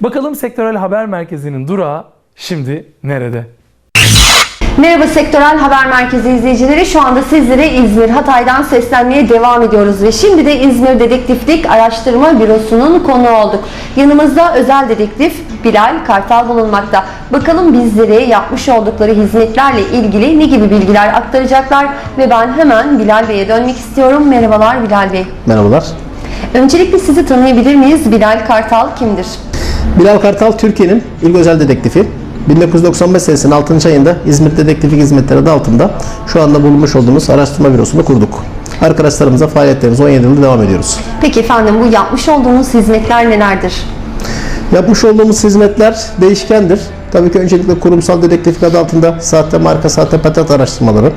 Bakalım Sektörel Haber Merkezi'nin durağı şimdi nerede? Merhaba Sektörel Haber Merkezi izleyicileri. Şu anda sizlere İzmir Hatay'dan seslenmeye devam ediyoruz ve şimdi de İzmir Dedektiflik Araştırma Bürosu'nun konuğu olduk. Yanımızda özel dedektif Bilal Kartal bulunmakta. Bakalım bizlere yapmış oldukları hizmetlerle ilgili ne gibi bilgiler aktaracaklar ve ben hemen Bilal Bey'e dönmek istiyorum. Merhabalar Bilal Bey. Merhabalar. Öncelikle sizi tanıyabilir miyiz? Bilal Kartal kimdir? Bilal Kartal Türkiye'nin ilk özel dedektifi. 1995 senesinin 6. ayında İzmir Dedektiflik Hizmetleri adı altında şu anda bulunmuş olduğumuz araştırma bürosunu kurduk. Arkadaşlarımıza faaliyetlerimize 17 yıldır devam ediyoruz. Peki efendim bu yapmış olduğunuz hizmetler nelerdir? Yapmış olduğumuz hizmetler değişkendir. Tabii ki öncelikle kurumsal dedektiflik adı altında sahte marka, sahte patent araştırmaları,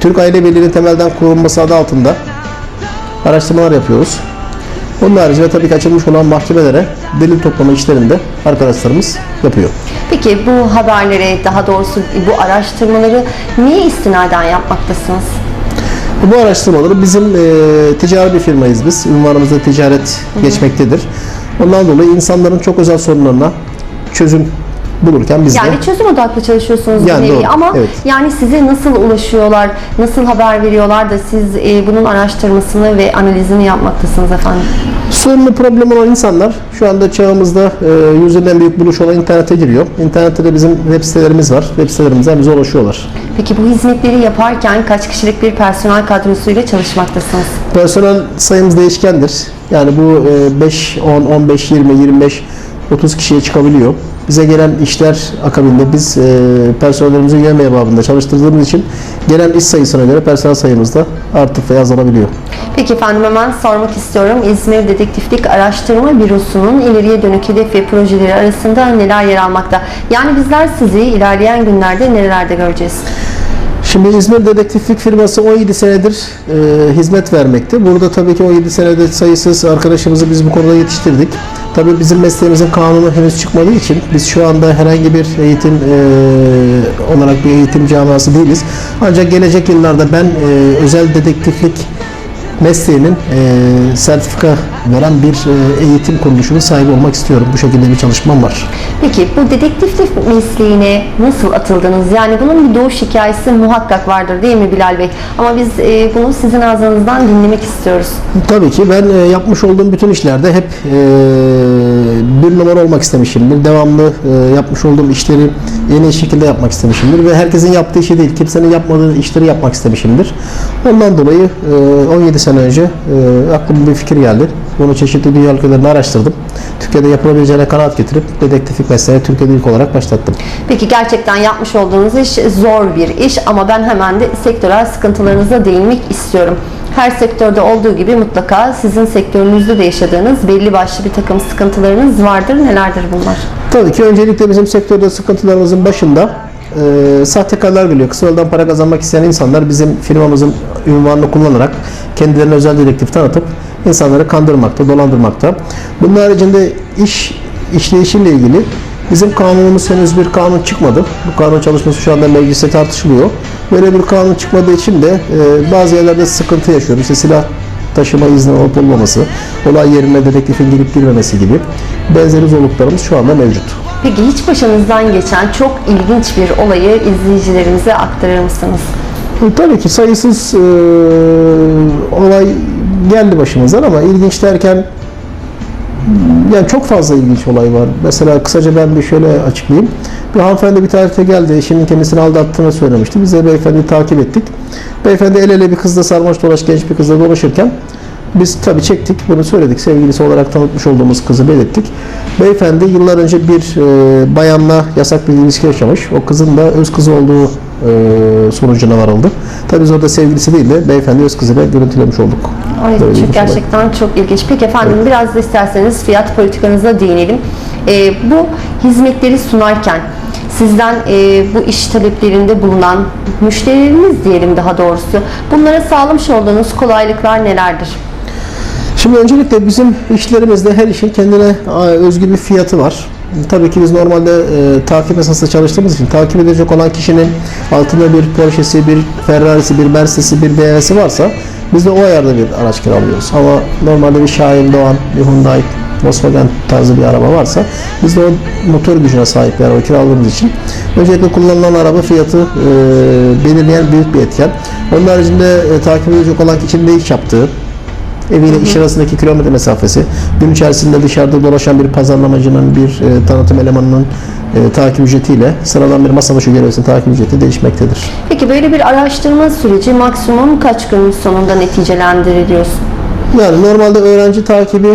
Türk Aile Birliği'nin temelden kurulması adı altında araştırmalar yapıyoruz. Onun haricinde tabii ki açılmış olan mahkemelere delil toplama işlerini de arkadaşlarımız yapıyor. Peki bu haberleri, daha doğrusu bu araştırmaları niye istinaden yapmaktasınız? Bu araştırmaları bizim e, ticari bir firmayız biz. Ünvanımızda ticaret geçmektedir. Ondan dolayı insanların çok özel sorunlarına çözüm bulurken biz de Yani çözüm odaklı çalışıyorsunuz bir Yani nevi doğru, ama evet. yani size nasıl ulaşıyorlar, nasıl haber veriyorlar da siz e, bunun araştırmasını ve analizini yapmaktasınız efendim? sorunlu problem olan insanlar şu anda çağımızda e, yüzyılın en büyük buluş olan internete giriyor. İnternette de bizim web sitelerimiz var. Web sitelerimizden bize ulaşıyorlar. Peki bu hizmetleri yaparken kaç kişilik bir personel kadrosuyla çalışmaktasınız? Personel sayımız değişkendir. Yani bu e, 5, 10, 15, 20, 25, 30 kişiye çıkabiliyor. Bize gelen işler akabinde biz e, personellerimizi yemeye babında çalıştırdığımız için gelen iş sayısına göre personel sayımız da artıp veya azalabiliyor. Peki efendim hemen sormak istiyorum. İzmir Dedektiflik Araştırma Bürosu'nun ileriye dönük hedef ve projeleri arasında neler yer almakta? Yani bizler sizi ilerleyen günlerde nerelerde göreceğiz? Şimdi İzmir Dedektiflik firması 17 senedir e, hizmet vermekte. Burada tabii ki 17 senede sayısız arkadaşımızı biz bu konuda yetiştirdik. Tabii bizim mesleğimizin kanunu henüz çıkmadığı için biz şu anda herhangi bir eğitim e, olarak bir eğitim camiası değiliz. Ancak gelecek yıllarda ben e, özel dedektiflik mesleğinin e, sertifika veren bir e, eğitim kuruluşunun sahibi olmak istiyorum. Bu şekilde bir çalışmam var. Peki bu dedektiflik mesleğine nasıl atıldınız? Yani bunun bir doğuş hikayesi muhakkak vardır değil mi Bilal Bey? Ama biz e, bunu sizin ağzınızdan dinlemek istiyoruz. Tabii ki ben e, yapmış olduğum bütün işlerde hep e, bir numara olmak istemişimdir. Devamlı e, yapmış olduğum işleri yeni şekilde yapmak istemişimdir ve herkesin yaptığı işi değil, kimsenin yapmadığı işleri yapmak istemişimdir. Ondan dolayı e, 17 sene önce e, aklıma bir fikir geldi. Bunu çeşitli dünya ülkelerinde araştırdım. Türkiye'de yapılabileceğine kanaat getirip dedektiflik mesleğine Türkiye'de ilk olarak başlattım. Peki gerçekten yapmış olduğunuz iş zor bir iş ama ben hemen de sektörel sıkıntılarınıza değinmek istiyorum. Her sektörde olduğu gibi mutlaka sizin sektörünüzde de yaşadığınız belli başlı bir takım sıkıntılarınız vardır. Nelerdir bunlar? Tabii ki öncelikle bizim sektörde sıkıntılarımızın başında e, sahtekarlar geliyor. Kısa yoldan para kazanmak isteyen insanlar bizim firmamızın ünvanını kullanarak kendilerine özel dedektif tanıtıp insanları kandırmakta, dolandırmakta. Bunun haricinde iş işleyişiyle ilgili bizim kanunumuz henüz bir kanun çıkmadı. Bu kanun çalışması şu anda mecliste tartışılıyor. Böyle bir kanun çıkmadığı için de e, bazı yerlerde sıkıntı yaşıyoruz. İşte silah taşıma izni olup olmaması, olay yerine dedektifin girip girmemesi gibi benzeri zorluklarımız şu anda mevcut. Peki hiç başınızdan geçen çok ilginç bir olayı izleyicilerimize aktarır mısınız? E, Tabii ki sayısız e, olay geldi başımızdan ama ilginç derken yani çok fazla ilginç olay var. Mesela kısaca ben bir şöyle açıklayayım. Bir hanımefendi bir tarihte geldi. Eşinin kendisini aldattığını söylemişti. Biz de beyefendi takip ettik. Beyefendi el ele bir kızla sarmaş dolaş genç bir kızla dolaşırken biz tabii çektik. Bunu söyledik. Sevgilisi olarak tanıtmış olduğumuz kızı belirttik. Beyefendi yıllar önce bir e, bayanla yasak bir ilişki yaşamış. O kızın da öz kızı olduğu e, sonucuna varıldı. Tabii biz orada sevgilisi değil de beyefendi öz kızıyla görüntülemiş olduk. Evet, Böyle çok gerçekten çok ilginç. Peki efendim biraz da isterseniz fiyat politikanıza değinelim. Ee, bu hizmetleri sunarken sizden e, bu iş taleplerinde bulunan müşterileriniz diyelim daha doğrusu bunlara sağlamış olduğunuz kolaylıklar nelerdir? Şimdi öncelikle bizim işlerimizde her işin kendine aa, özgü bir fiyatı var. Tabii ki biz normalde e, takip esaslı çalıştığımız için takip edecek olan kişinin altında bir Porsche'si, bir Ferrari'si, bir Mercedes'i, bir BMW'si varsa biz de o ayarda bir araç kiralıyoruz. Ama normalde bir Şahin Doğan, bir Hyundai Volkswagen tarzı bir araba varsa biz de o motor gücüne sahip bir araba kiraladığımız için öncelikle kullanılan araba fiyatı e, belirleyen büyük bir etken. Onun haricinde e, takip edecek olan kişinin ne iş yaptığı, eviyle iş arasındaki kilometre mesafesi, gün içerisinde dışarıda dolaşan bir pazarlamacının, bir e, tanıtım elemanının e, takip ücretiyle sıradan bir masa başı görevlisinin takip ücreti değişmektedir. Peki böyle bir araştırma süreci maksimum kaç gün sonunda neticelendiriliyorsun? Yani normalde öğrenci takibi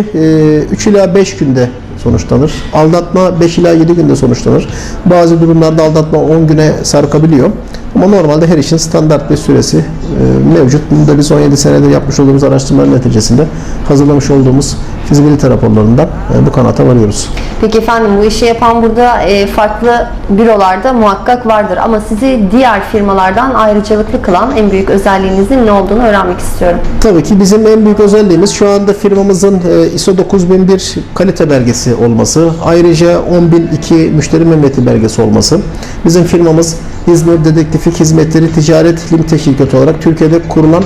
3 ila 5 günde sonuçlanır. Aldatma 5 ila 7 günde sonuçlanır. Bazı durumlarda aldatma 10 güne sarkabiliyor. Ama normalde her işin standart bir süresi e, mevcut. Bunu da biz 17 senedir yapmış olduğumuz araştırmaların neticesinde hazırlamış olduğumuz fizibilite raporlarından e, bu kanata varıyoruz. Peki efendim bu işi yapan burada e, farklı bürolarda muhakkak vardır ama sizi diğer firmalardan ayrıcalıklı kılan en büyük özelliğinizin ne olduğunu öğrenmek istiyorum. Tabii ki bizim en büyük özelliğimiz şu anda firmamızın e, ISO 9001 kalite belgesi olması. Ayrıca 10002 müşteri memnuniyeti belgesi olması. Bizim firmamız İzmir Dedektiflik Hizmetleri Ticaret Limite Şirketi olarak Türkiye'de kurulan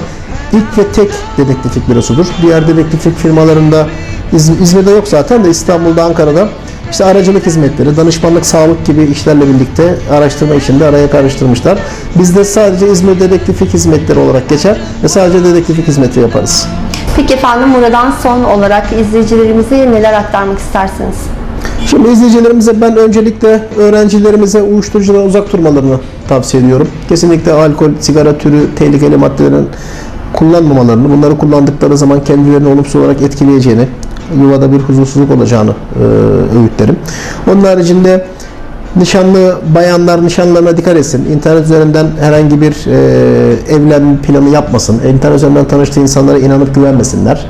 ilk ve tek dedektiflik bürosudur. Diğer dedektiflik firmalarında İz- İzmir'de yok zaten de İstanbul'da, Ankara'da işte aracılık hizmetleri, danışmanlık, sağlık gibi işlerle birlikte araştırma işinde araya karıştırmışlar. Bizde sadece İzmir Dedektiflik Hizmetleri olarak geçer ve sadece dedektiflik hizmeti yaparız. Peki efendim buradan son olarak izleyicilerimize neler aktarmak istersiniz? Şimdi izleyicilerimize ben öncelikle öğrencilerimize uyuşturucudan uzak durmalarını tavsiye ediyorum. Kesinlikle alkol, sigara türü tehlikeli maddelerin kullanmamalarını, bunları kullandıkları zaman kendilerini olumsuz olarak etkileyeceğini, yuvada bir huzursuzluk olacağını e, öğütlerim. Onun haricinde nişanlı bayanlar nişanlarına dikkat etsin. İnternet üzerinden herhangi bir e, evlenme planı yapmasın. İnternet üzerinden tanıştığı insanlara inanıp güvenmesinler.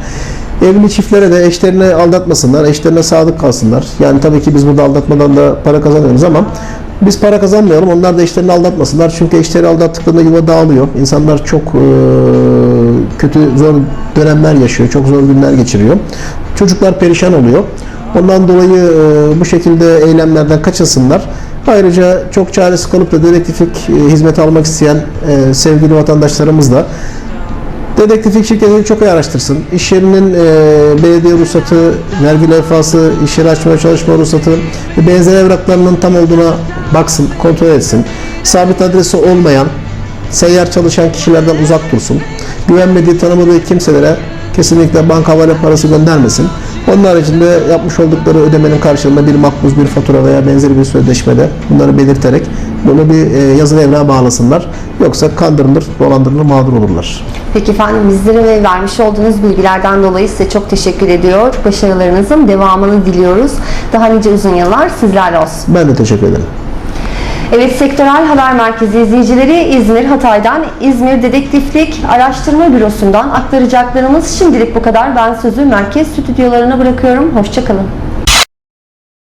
Evli çiftlere de eşlerini aldatmasınlar, eşlerine sadık kalsınlar. Yani tabii ki biz burada aldatmadan da para kazanıyoruz ama biz para kazanmayalım, onlar da eşlerini aldatmasınlar. Çünkü eşleri aldattıklarında yuva dağılıyor. İnsanlar çok e, kötü, zor dönemler yaşıyor, çok zor günler geçiriyor. Çocuklar perişan oluyor. Ondan dolayı e, bu şekilde eylemlerden kaçınsınlar. Ayrıca çok çaresiz kalıp da dedektiflik e, hizmeti almak isteyen e, sevgili vatandaşlarımız da Dedektiflik şirketini çok iyi araştırsın. İş yerinin e, belediye ruhsatı, vergi levhası, iş yeri açmaya çalışma ruhsatı benzer evraklarının tam olduğuna baksın, kontrol etsin. Sabit adresi olmayan, seyyar çalışan kişilerden uzak dursun. Güvenmediği, tanımadığı kimselere kesinlikle banka havale parası göndermesin. Onun haricinde yapmış oldukları ödemenin karşılığında bir makbuz, bir fatura veya benzeri bir sözleşmede bunları belirterek bunu bir e, yazılı evrağa bağlasınlar. Yoksa kandırılır, dolandırılır, mağdur olurlar. Peki efendim bizlere ve vermiş olduğunuz bilgilerden dolayı size çok teşekkür ediyor. Başarılarınızın devamını diliyoruz. Daha nice uzun yıllar sizlerle olsun. Ben de teşekkür ederim. Evet Sektörel Haber Merkezi izleyicileri İzmir Hatay'dan İzmir Dedektiflik Araştırma Bürosu'ndan aktaracaklarımız şimdilik bu kadar. Ben sözü merkez stüdyolarına bırakıyorum. Hoşçakalın.